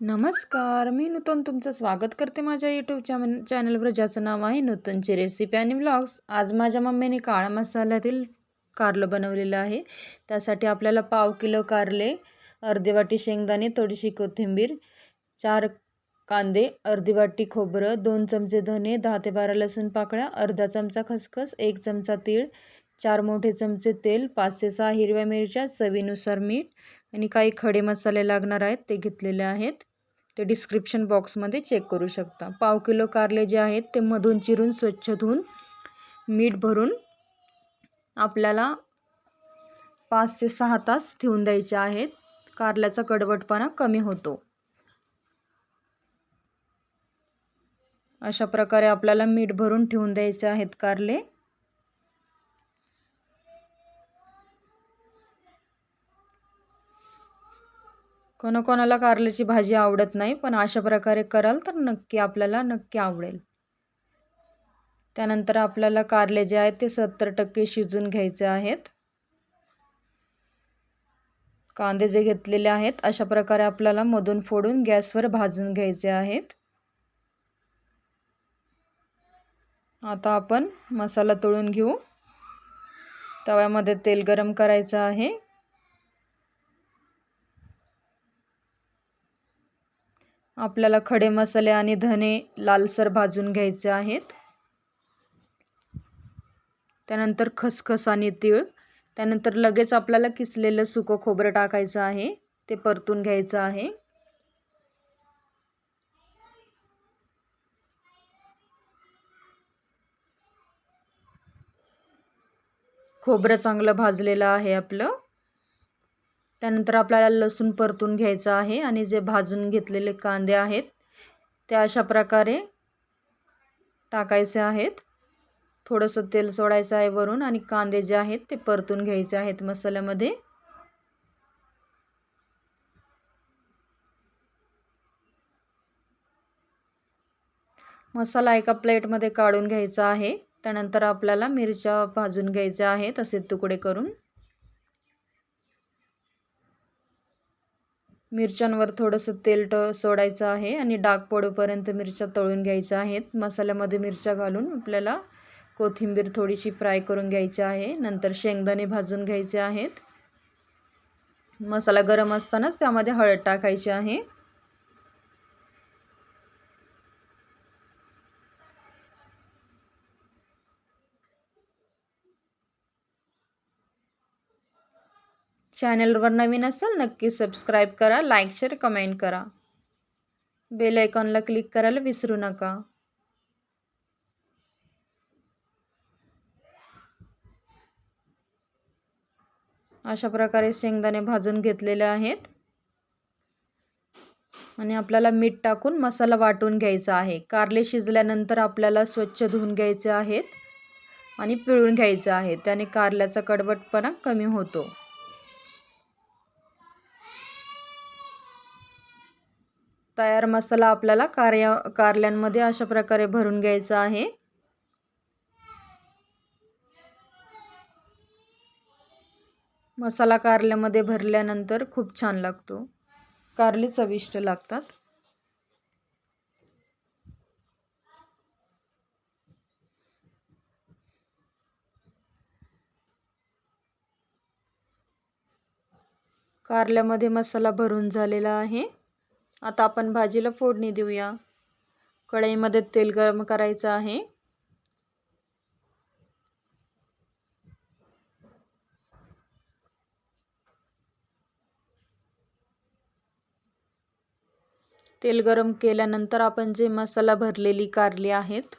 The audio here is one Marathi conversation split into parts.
नमस्कार मी नूतन तुमचं स्वागत करते माझ्या यूट्यूब चॅन चॅनलवर ज्याचं नाव आहे नूतनची रेसिपी आणि ब्लॉग्स आज माझ्या मम्मीने काळा मसाल्यातील कारलं बनवलेलं आहे. त्यासाठी आपल्याला पाव किलो कारले अर्धी वाटी शेंगदाणे थोडीशी कोथिंबीर चार कांदे अर्धी वाटी खोबरं दोन चमचे धने दहा ते बारा लसूण पाकळ्या अर्धा चमचा खसखस एक चमचा तीळ चार मोठे चमचे तेल पाच ते सहा हिरव्या मिरच्या चवीनुसार मीठ आणि काही खडे मसाले लागणार आहेत ते घेतलेले आहेत. ते डिस्क्रिप्शन बॉक्समध्ये चेक करू शकता. पाव किलो कारले जे आहेत ते मधून चिरून स्वच्छ धुवून मीठ भरून आपल्याला पाच ते सहा तास ठेवून द्यायचे आहेत. कारल्याचा कडवटपणा कमी होतो. अशा प्रकारे आपल्याला मीठ भरून ठेवून द्यायचे आहेत कारले. कोणाकोणाला कारल्याची भाजी आवडत नाही पण अशा प्रकारे कराल तर नक्की आपल्याला नक्की आवडेल. त्यानंतर आपल्याला कारले जे आहेत ते सत्तर टक्के शिजून घ्यायचे आहेत. कांदे जे घेतलेले आहेत अशा प्रकारे आपल्याला मधून फोडून गॅसवर भाजून घ्यायचे आहेत. आता आपण मसाला तळून घेऊ. तव्यामध्ये तेल गरम करायचं आहे. आपल्याला खडे मसाले आणि धने लालसर भाजून घ्यायचे आहेत. त्यानंतर खसखस आणि तीळ. त्यानंतर लगेच आपल्याला किसलेलं सुकं खोबरं टाकायचं आहे. ते परतून घ्यायचं आहे. खोबरं चांगलं भाजलेलं आहे आपलं. त्यानंतर आपल्याला लसूण परतून घ्यायचं आहे आणि जे भाजून घेतलेले कांदे आहेत ते अशा प्रकारे टाकायचे आहेत. थोडंसं तेल सोडायचं आहे वरून आणि कांदे जे आहेत ते परतून घ्यायचे आहेत मसाल्यामध्ये. मसाला एका प्लेटमध्ये काढून घ्यायचा आहे. त्यानंतर आपल्याला मिरच्या भाजून घ्यायच्या आहेत असे तुकडे करून. मिरच्यांवर थोडंसं तेल ट सोडायचं आहे आणि डाग पडोपर्यंत मिरच्या तळून घ्यायच्या आहेत. मसाल्यामध्ये मिरच्या घालून आपल्याला कोथिंबीर थोडीशी फ्राय करून घ्यायची आहे. नंतर शेंगदाणे भाजून घ्यायचे आहेत. मसाला गरम असतानाच त्यामध्ये हळद टाकायची आहे. चॅनलवर नवीन असाल नक्की सबस्क्राईब करा लाईक शेअर कमेंट करा. बेल आयकॉनला क्लिक करायला विसरू नका. अशा प्रकारे शेंगदाणे भाजून घेतलेले आहेत. आणि आपल्याला मीठ टाकून मसाला वाटून घ्यायचा आहे. कारले शिजल्यानंतर आपल्याला स्वच्छ धुवून घ्यायचे आहेत आणि पिळून घ्यायचं आहे त्याने कारल्याचा कडवटपणा कमी होतो. तयार मसाला आपल्याला कार्या कारल्यांमध्ये अशा प्रकारे भरून घ्यायचा आहे. मसाला कारल्यामध्ये भरल्यानंतर खूप छान लागतो. कारली चविष्ट लागतात. कारल्यामध्ये मसाला भरून झालेला आहे. आता आपण भाजीला फोडणी देऊया. कढईमध्ये तेल गरम करायचं आहे. तेल गरम केल्यानंतर आपण जे मसाला भरलेली कारली आहेत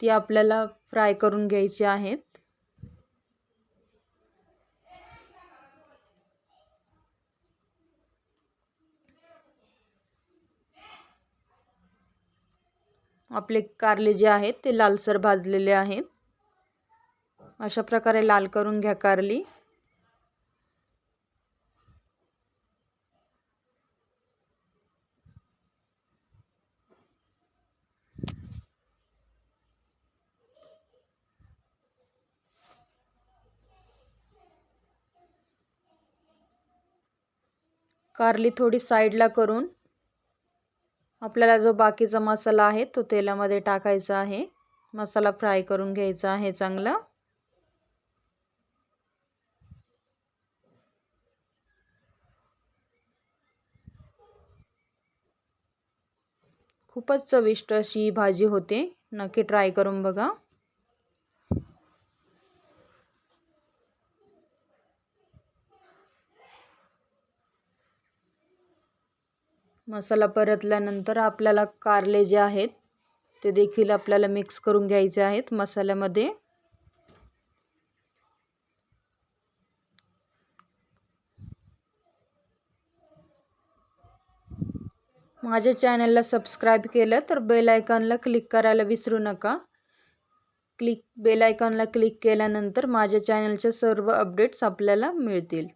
ती आपल्याला फ्राय करून घ्यायची आहेत. आपले कारले जे आहेत ते लालसर भाजलेले आहेत. अशा प्रकारे लाल करून घ्या कारली. कारली थोडी साईडला करून आपल्याला जो बाकीचा मसाला आहे तो तेलामध्ये टाकायचा आहे. मसाला फ्राय करून घ्यायचा आहे चांगला. खूपच चविष्ट अशी भाजी होते. नक्की ट्राय करून बघा. मसाला परतल्यानंतर आपल्याला कारले जे आहेत ते देखील आपल्याला मिक्स करून घ्यायचे आहेत मसाल्यामध्ये. माझ्या चॅनलला सबस्क्राईब केलं तर बेल आयकॉनला क्लिक करायला विसरू नका. क्लिक बेल आयकॉनला क्लिक केल्यानंतर माझ्या चॅनलच्या सर्व अपडेट्स आपल्याला मिळतील.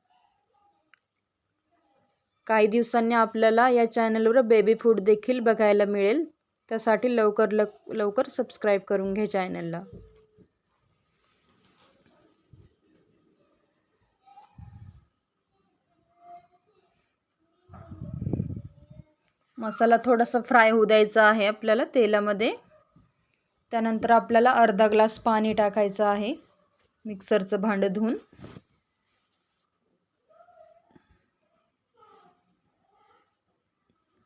काही दिवसांनी आपल्याला या चॅनलवर बेबी फूड देखील बघायला मिळेल. त्यासाठी लवकर लक लवकर सबस्क्राईब करून घ्या चॅनलला. मसाला थोडासा फ्राय होऊ द्यायचा आहे आपल्याला तेलामध्ये. त्यानंतर आपल्याला अर्धा ग्लास पाणी टाकायचं आहे. मिक्सरचं भांडं धुवून.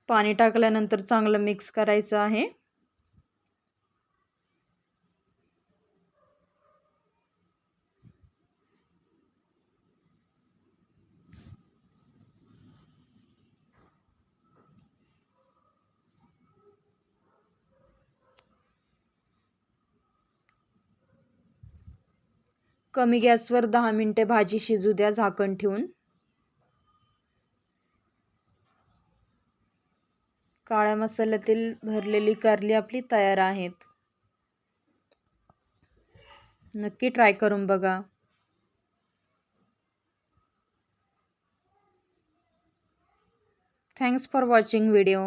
पाणी टाकल्यानंतर चांगलं मिक्स करायचं आहे. कमी गॅसवर दहा मिनटे भाजी शिजू द्या झाकण ठेवून. काळ्या मसाल्यातील भरलेली कारली आपली तयार आहेत. नक्की ट्राय करून बघा. Thanks for watching video